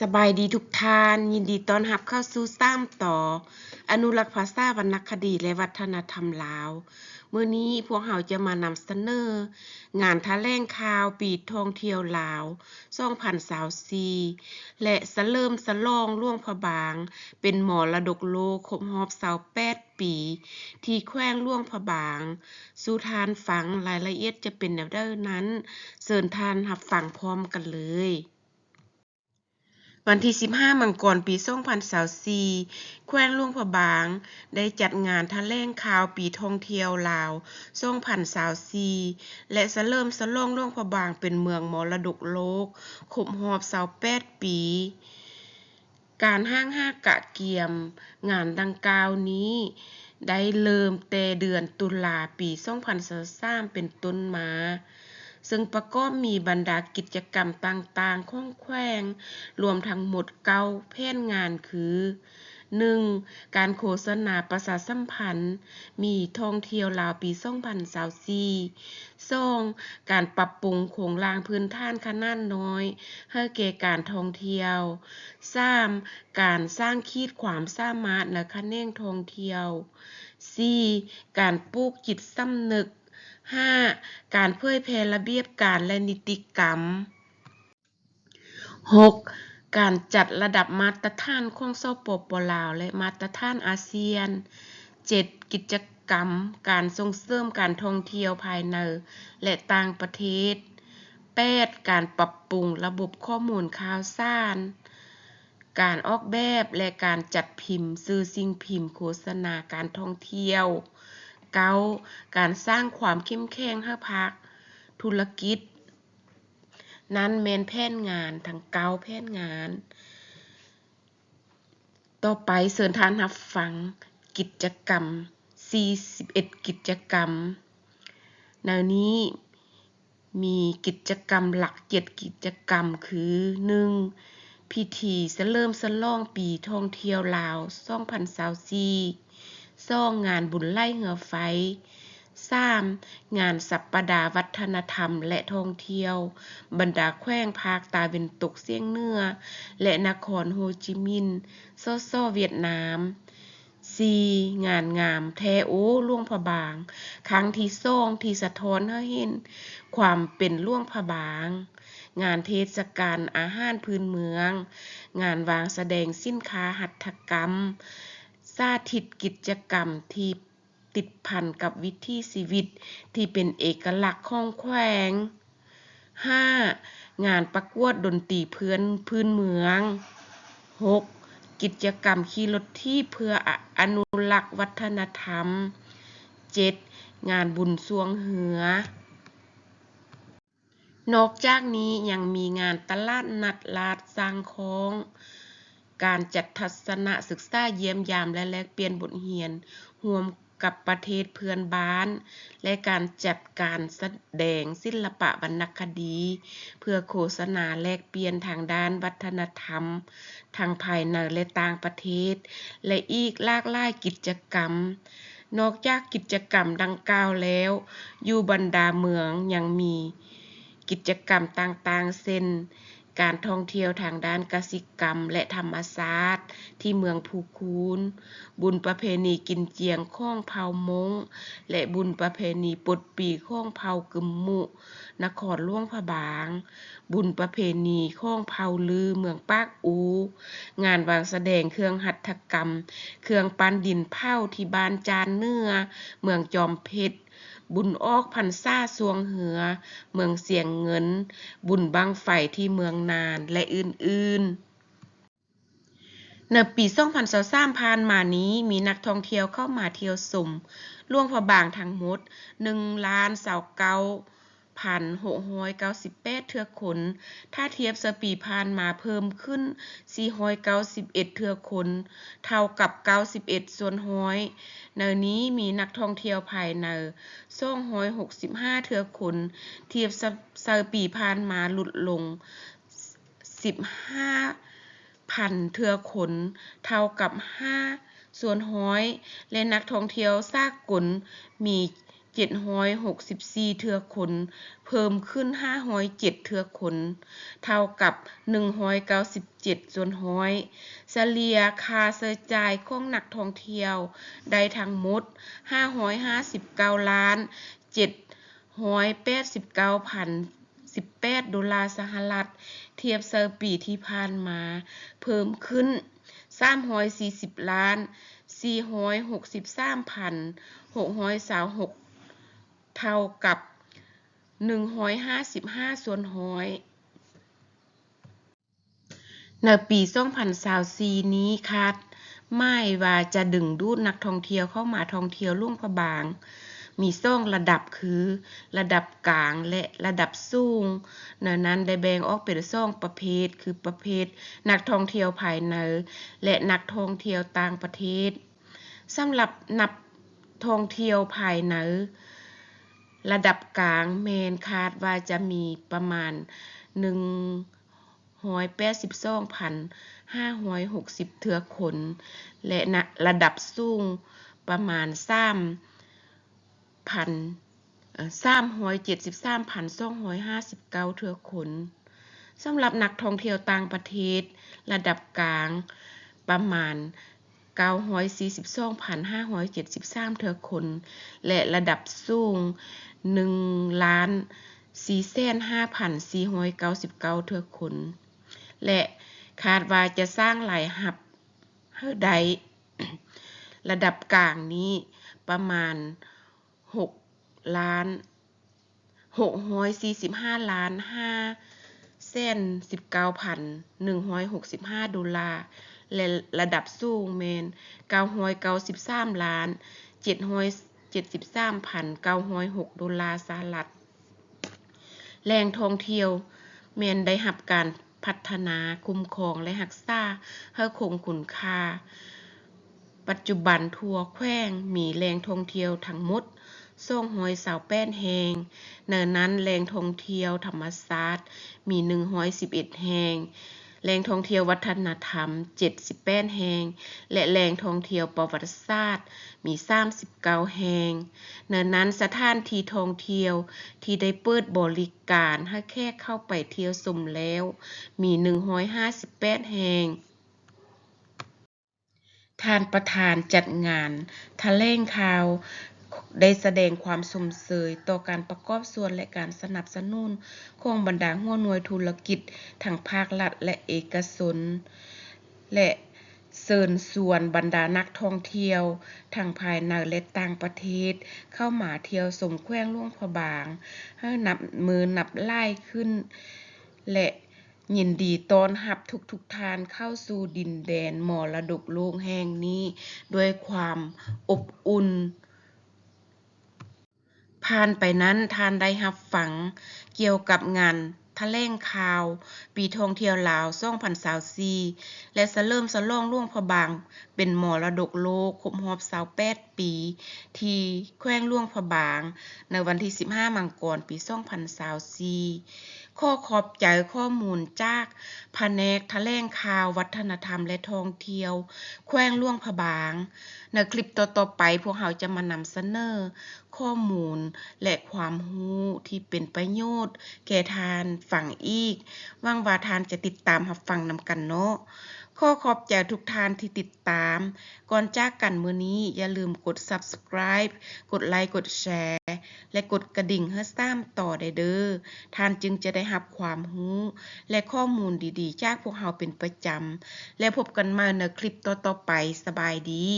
สบายดีทุกท่าน ยินดีต้อนรับเข้าสู่ซ้ำต่อ อนุรักษ์ภาษาวรรณคดีและวัฒนธรรมลาวเมื้อนี้พวกเราจะมานำเสนอ งานแถลงข่าวปีท่องเที่ยวลาว2024และสะเริ่มสะลองล่วงพระบาง เป็นหมอรดกโลครบรอบ28ปี ที่แขวงล่วงพระบาง สู่ทานฟังรายละเอียดจะเป็นแนวใดนั้นเชิญทานรับฟังพร้อมกันเลย วันที่ 15 มังกรปี2024แขวงหลวงพะบาง ได้จัดงานแถลงข่าวปีท่องเที่ยวลาว2024และสะเริ่มสะลองลวงพะบางเป็นเมืองมรดกโลกครบรอบ28ปี การห้างห้ากะเกียม งานดังกล่าวนี้ได้เริ่มแต่เดือนตุลาปี2023เป็นต้นมา ซึ่งประกอบมีบรรดากิจกรรมต่างๆของแขวง รวมทั้งหมดเก้าแผนงานคือ 1. การโฆษณาประชาสัมพันธ์ มีท่องเที่ยวลาวปี 2024 2. การปรับปรุงโครงล่างพื้นฐานขนาดน้อย ให้แก่การท่องเที่ยว 3. การสร้างขีดความสามารถในแขนงท่องเที่ยว 4. การปลูกจิตสำนึก 5. การเผยแพร่ระเบียบการและนิติกรรม 6. การจัดระดับมาตรฐานของสปปลาว และมาตรฐานอาเซียน 7. กิจกรรม การส่งเสริมการท่องเที่ยวภายใน และต่างประเทศ 8. การปรับปรุงระบบข้อมูลข่าวสารการออกแบบและการจัดพิมพ์สื่อสิ่งพิมพ์โฆษณาการท่องเที่ยว 9. การสร้างความเข้มแข็งให้ภาคธุรกิจ นั้นแมนแผนงานทั้งเก้าแผนงาน ต่อไปเชิญทานรับฟัง กิจกรรม 41 กิจกรรมในนี้มีกิจกรรมหลัก7กิจกรรมคือ 1. พิธีเฉลิมฉลองปีท่องเที่ยวลาว2024 2. งงานบุญไล่เหือไฟ 3. งานสัปปดาห์วัฒนธรรมและท่องเที่ยว บรรดาแขวงภาคตะวันตกเฉียงเหนือ และนครโฮจิมินห์สสเวียดนาม 4. งานงามแทโอหลวงพระบาง ครั้งที่สองที่สะท้อนให้เห็น ความเป็นหลวงพระบาง งานเทศกาลอาหารพื้นเมือง งานวางแสดงสินค้าหัตถกรรม สาธิตกิจกรรมที่ติดพันกับวิถีชีวิตที่เป็นเอกลักษณ์ของแขวง 5. งานประกวดดนตรีเพื้นพื้นเมือง 6. กิจกรรมขี่รถที่เพื่ออนุรักษ์วัฒนธรรม 7. งานบุญสวงเหือนอกจากนี้ยังมีงานตลาดนัดลาดสร้างคอง การจัดทัศนศึกษาเยี่ยมยามและแลกเปลี่ยนบทเรียนร่วมกับประเทศเพื่อนบ้าน และการจัดการแสดงศิลปะวรรณคดี เพื่อโฆษณาแลกเปลี่ยนทางด้านวัฒนธรรม ทางภายในและต่างประเทศ และอีกหลากหลายกิจกรรม นอกจากกิจกรรมดังกล่าวแล้ว อยู่บรรดาเมืองยังมีกิจกรรมต่างๆ เช่น การท่องเที่ยวทางด้านกสิกรรมและธรรมศาสตร์ที่เมืองภูคูน บุญประเพณีกินเจียงข้องเผามง และบุญประเพณีปดปีข้องเผากึมมุ นครหลวงพระบาง บุญประเพณีข้องเผาลือเมืองปากอู งานวางแสดงเครื่องหัตถกรรม เครื่องปั้นดินเผาที่บ้านจานเนื้อ เมืองจอมเพชร บุญออกพันซ่าสวงเหือ เมืองเสียงเงิน บุญบางไฟที่เมืองนานและอื่นๆในปี 2023ผ่านมานี้มีนักท่องเที่ยวเข้ามาเที่ยวชมล่วงพระบางทั้งหมด 1,698 เทื่อคนถ้าเทียบสปีผ่านมาเพิ่มขึ้น 491 เทื่อคนเท่ากับ 91 ส่วนร้อยในนี้มีนักท่องเที่ยวภายใน265 เทื่อคนเทียบสปีผ่านมาลดลง 15,000เทื่อคนเท่ากับ 5 ส่วนร้อย และนักท่องเที่ยวสากลมี 764 เทือคน เพิ่มขึ้น 507 เทือคน เท่ากับ 197ส่วนร้อยเฉลี่ยค่าใช้จ่ายของนักท่องเที่ยว ได้ทั้งหมด 559 ล้าน789,018ดอลลาร์สหรัฐ เทียบเซอร์ปีที่ผ่านมา เพิ่มขึ้น 340 ล้าน463,626 เท่ากับ155ส่วนร้อยในปี2024นี้คาดหมายว่าจะดึงดูดนักท่องเที่ยวเข้ามาท่องเที่ยวหลวงพระบาง มีสองระดับคือ ระดับกลางและระดับสูงในนั้นได้แบ่งออกเป็นสองประเภท คือประเภท นักท่องเที่ยวภายใน และนักท่องเที่ยวต่างประเทศสำหรับนักท่องเที่ยวภายใน ระดับกลางแมนคาดว่าจะมีประมาณ182,560เทือคนและนะระดับสูงประมาณ373,259เทือคนสำหรับนักท่องเที่ยวต่างประเทศ ระดับกลางประมาณ942,573เทือคน และระดับสูง หนึ่งล้านสี่แสนห้าพันสี่ร้อยเก้าสิบเก้าเทือคน และคาดว่าจะสร้างหลายหับเฮใด ระดับกลางนี้ประมาณหกล้านหกร้อยสี่สิบห้าล้านห้าเส้นสิบเก้าพันหนึ่งร้อยหกสิบห้าดอลลาร์และระดับสูงเมนเก้าร้อยเก้าสิบสามล้านเจ็ดร้อย 73,906ดอลลาร์สหรัฐ แหล่งท่องเที่ยวแมนได้หับการพัฒนาคุ้มครองและหักษาให้คงคุณค่า ปัจจุบันทั่วแคว้งมีแหล่งท่องเที่ยวทั้งมุดส่งหอยสาวแป้นแหงเนินนั้นแหล่งท่องเที่ยวธรรมศาสตร์มี 111แหง แหล่งท่องเที่ยววัฒนธรรม 78 แห่ง และแหล่งท่องเที่ยวประวัติศาสตร์ มี 39 แห่งเนื่นนั้นสถานที่ท่องเที่ยวที่ได้เปิดบริการให้แค่เข้าไปเที่ยวชมแล้ว มี 158 แห่งท่านประธานจัดงานทะเลงข่าว ได้แสดงความสมเสยต่อการประกอบส่วนและการสนับสนุนของบรรดาหัวหน่วยธุรกิจทางภาครัฐและเอกชนและเชิญชวนบรรดานักท่องเที่ยวทางภายในและต่างประเทศ เข้ามาเที่ยวสมแขวงล่วงพบาง ให้นับมือนับไล่ขึ้น และยินดีต้อนรับทุกๆททานเข้าสู่ดินแดนมรดกโลกแห่งนี้ ด้วยความอบอุ่น ผ่านไปนั้นทานได้หับฝัง เกี่ยวกับงานทะเล่งคาว ปีทองเที่ยวลาวส่งพันสาวซีและสะเริ่มสะล่องล่วงพบาง เป็นหมอระดกโลกครบหอบสาวแปดปี ที่แขวงล่วงพบาง ในวันที่สิบห้ามังกรปีส่งพันสาวซี ข้อขอบใจข้อมูลจากแผนกทะแลงข่าววัฒนธรรมและท่องเที่ยวแควงล่วงผบาง ในคลิปต่อๆไปพวกเราจะมานำเสนอ ข้อมูลและความรู้ที่เป็นประโยชน์ แก่ทานฝั่งอีกว่างว่าทานจะติดตามหับฟังนำกันเนาะ ข้อขอบใจทุกท่านที่ติดตาม ก่อนจากกันมือนี้อย่าลืมกด subscribe กดไลค์กดแชร์ และกดกระดิ่งเห้สร้างต่อได้เด้อท่านจึงจะได้รับความรู้ และข้อมูลดีๆ จากพวกเราเป็นประจำ และพบกันมาในคลิปต่อๆไปสบายดี